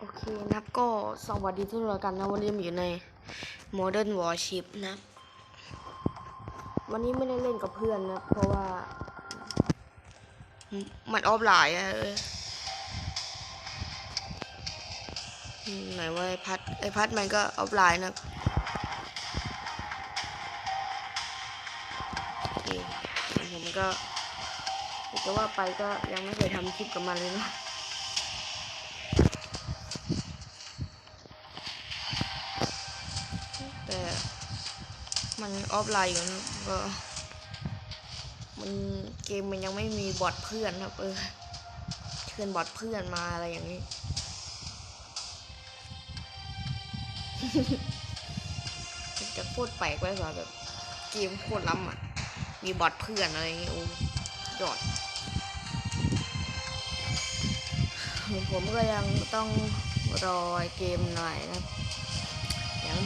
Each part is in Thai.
โอเคนะครับก็สวัสดีทุกท่านกันนะ วันนี้มอยู่ใน Modern Warship นะ วันนี้ไม่ได้เล่นกับเพื่อนนะ เพราะว่า มันออฟไลน์อะเอออืมไหนว่าไอพัดไอพัดมันก็ออฟไลน์นะผมก็จะว่าไปก็ยังไม่เคยทำคลิปกับมันเลยนะ ออฟไลน์อยู่นะก็มันเกมมันยังไม่มีบอทเพื่อนครับเออเชิญบอทเพื่อนมาอะไรอย่างนี้ จะโคตรแปลกไว้สำแบบ เกมโคตรล้ำอะ มีบอทเพื่อนอะไรอย่างงี้โอ้ยอดผมก็ยังต้องรอเกมหน่อยนะครับอย่าง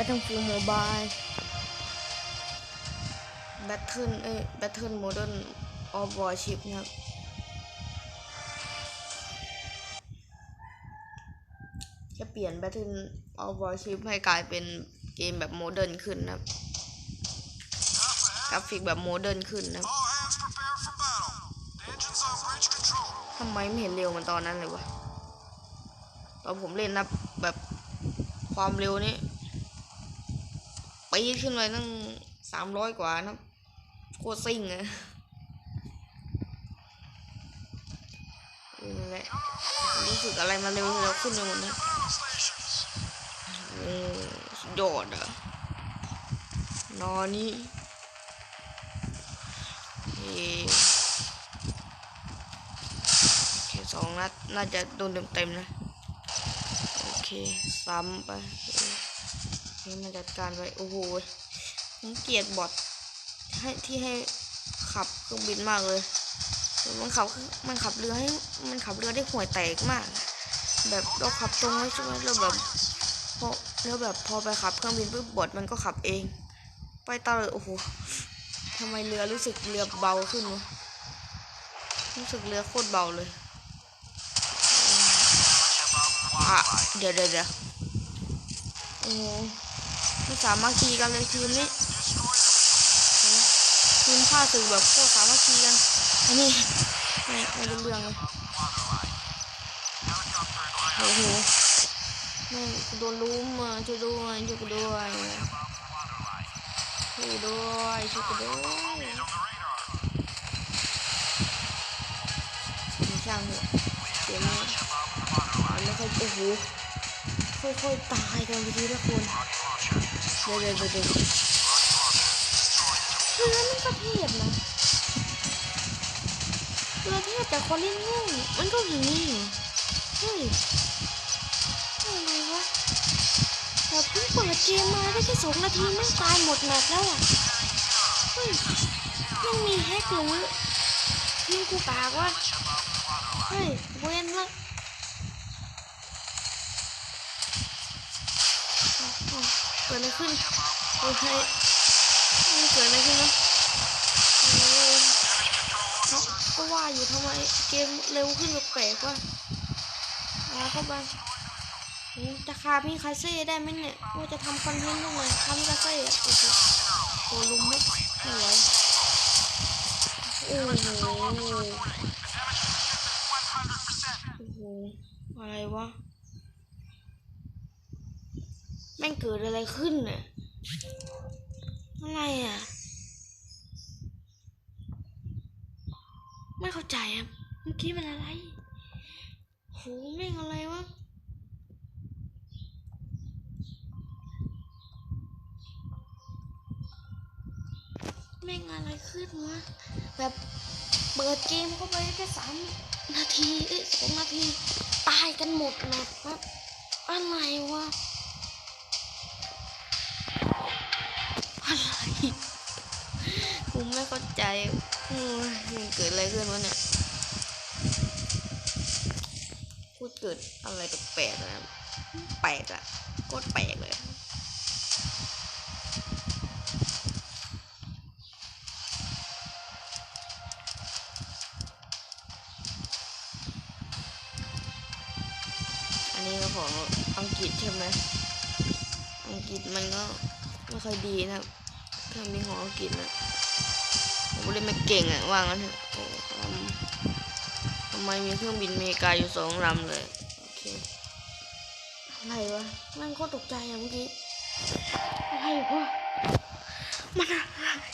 Battlefield Mobile Battle เอ้ย Battle Modern of Warship นะครับ จะเปลี่ยน Battle of Warship ให้กลายเป็นเกมแบบโมเดิร์นขึ้นนะครับ กราฟิกแบบโมเดิร์นขึ้นนะครับทำไมไม่เห็นเร็วเหมันตอนนั้นเลยวะ ตอนผมเล่นนะแบบความเร็วนี่ปีขึ้นไปตั้งสามร้อยกว่านะ โคตรซิ่งอะนั่แหละรู้สึกอะไรมาเร็วเร็วขึ้นไปหมดนะโอ้สุดยอดอะนอนนี่เอ่อโอเคสองนัดน่าจะโดนเต็มๆนะ โอเคซ้ำไปนี่มันจัดการไป โอ้โหผมเกลียดบอท ให้ที่ให้ขับเครื่องบินมากเลยมันขับมันขับเรือให้มันขับเรือได้ห่วยแตกมาก แบบเราขับตรงไว้ใช่ไหมเราแบบพอแล้วแบบพอไปขับเครื่องบินปุ๊บบอทมันก็ขับเอง ไปตลอดโอ้โหทำไมเรือรู้สึกเรือเบาขึ้นวะรู้สึกเรือโคตรเบาเลยอะเดี๋ยวเดี๋ยวเดี๋ยวโอ้ไม่สามัคคีกันเลยทีมนี้ ทีมผ้าสึกแบบโคตรสามัคคีกันอันนี้ไม่ไม่รู้เรื่องเลยโอ้โหแม่โดนลุ้มอะช่วยด้วยช่วยด้วยช่วยด้วยช่วยด้วยม่ช่างเถอะเกมนี้มันไม่ค่อยโอ้โหค่อยๆตายกันไปทีละคนเดี๋ยวเดี๋ยวเดี๋ยว เธอมันก็เทพนะเรือเทพแต่คนเล่นโง่มันก็อย่างนี้เฮ้ยอะไรวะเราเพิ่งเปิดเกมมาได้แค่สองนาทีแม่ตายหมดแมปแล้วอะเฮ้ยยังมีแฮกหรือทีมกูกากวะเฮ้ยเว้นละอ้าวเกิดอะไรขึ้นโอเกิ ดอะไรขึ้นนะเนาก็ว่าอยู่ทำไมเกมเร็วขึ้นแปลกๆวะมาเข้าไปอืมจะคาพี่คาเซ่ได้ไหมเนี่ยว่าจะทำคอนเทนต์ยังไงคาพี่คาเซ่อะโอ้โหโอ้ลุมไม่ไม่ไหวโอ้โหโอ้โหอะไรวะแม่งเกิดอะไรขึ้นเนี่ย อะไรอะ ไม่เข้าใจอะ เมื่อกี้มันอะไร โหแม่งอะไรวะแม่งอะไรขึ้นวะ แบบเปิดเกมเข้าไปแค่สามนาทีเอ้ยสองนาที ตายกันหมดนะครับอะไรวะ เกิดอะไรแปลกๆนะแปลกอะโคตรแปลกเลยอันนี้ก็ของอังกฤษใช่ไหมอังกฤษมันก็ไม่ค่อยดีนะครับเครื่องบินของอังกฤษนะผมเล่นไม่เก่งอะว่างั้นเถอะำทำไมมีเครื่องบินเมกาอยู่สองลำเลยโอเคอะไรวะนั่งโคตรตกใจอะเมื่อกี้อะไรวะมันอะไร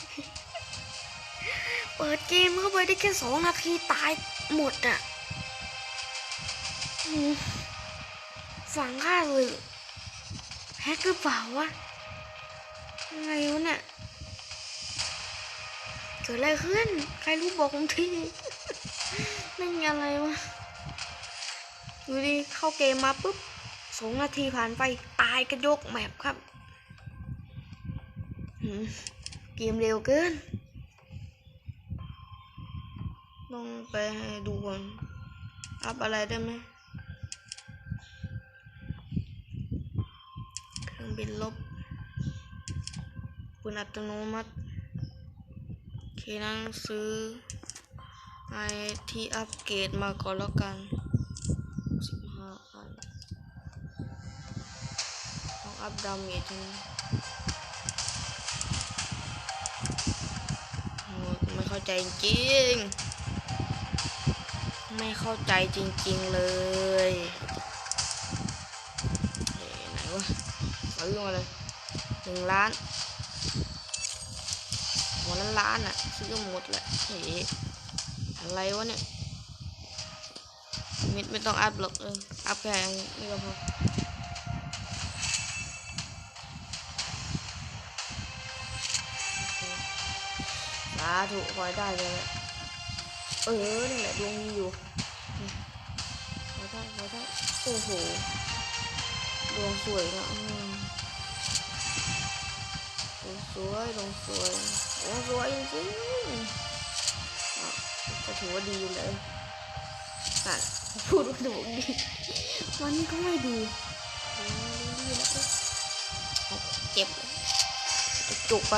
เปิดเกมเข้าไปได้แค่สองนาทีตายหมดอะฝังค่าเลยแฮกหรือเปล่าวะยังไงวะเนี่ยเกิดอะไรขึ้น ใครรู้บอกผมที นั่นอะไรวะอยู่ดีเข้าเกมมาปุ๊บสองนาทีผ่านไปตายกระยกแมปครับเกมเร็วเกินต้องไปดูก่อนอัพอะไรได้ไหมเครื่องบินลบปืนอัตโนมัติเคนั้นซื้อ ไอที่อัปเกรดมาก่อนแล้วกันสิบห้าอันต้องอัพดาเมจใช่ไหมโอ้ยไม่เข้าใจจริง ไม่เข้าใจจริง ๆ เลยเอ๊ะไหนวะซื้อมาเลยหนึ่งล้านหัวนั้นล้านอะ ซื้อหมดแหละเฮ้ อะไรวะเนี่ย มิดไม่ต้องอัพหรอกเออ อัพแค่นี้ก็พอสาธุคอยได้เลยแหละเออนี่แหละดวงมีอยู่นี่คอได้คอได้โอ้โหดวงสวยนะอืมลงสวยลงสวยลงสวยจริง ก็ถือว่าดีอยู่เลยอะพูดว่าดูดีมันก็ไม่ดีดีดีแล้วก็เอาเก็บจุกๆไป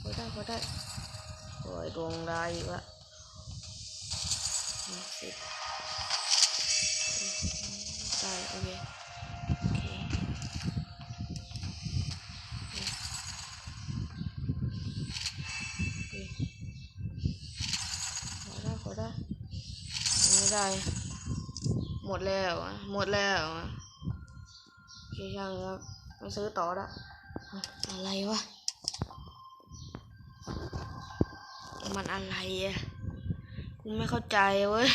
พอได้พอได้โอ้ยดวงได้อีกละมาสิไไม่ได้ หมดแล้ว หมดแล้วโอเคช่างครับไม่ซื้อต่อละอะอะไรวะ มันอะไรอะกูไม่เข้าใจเว้ย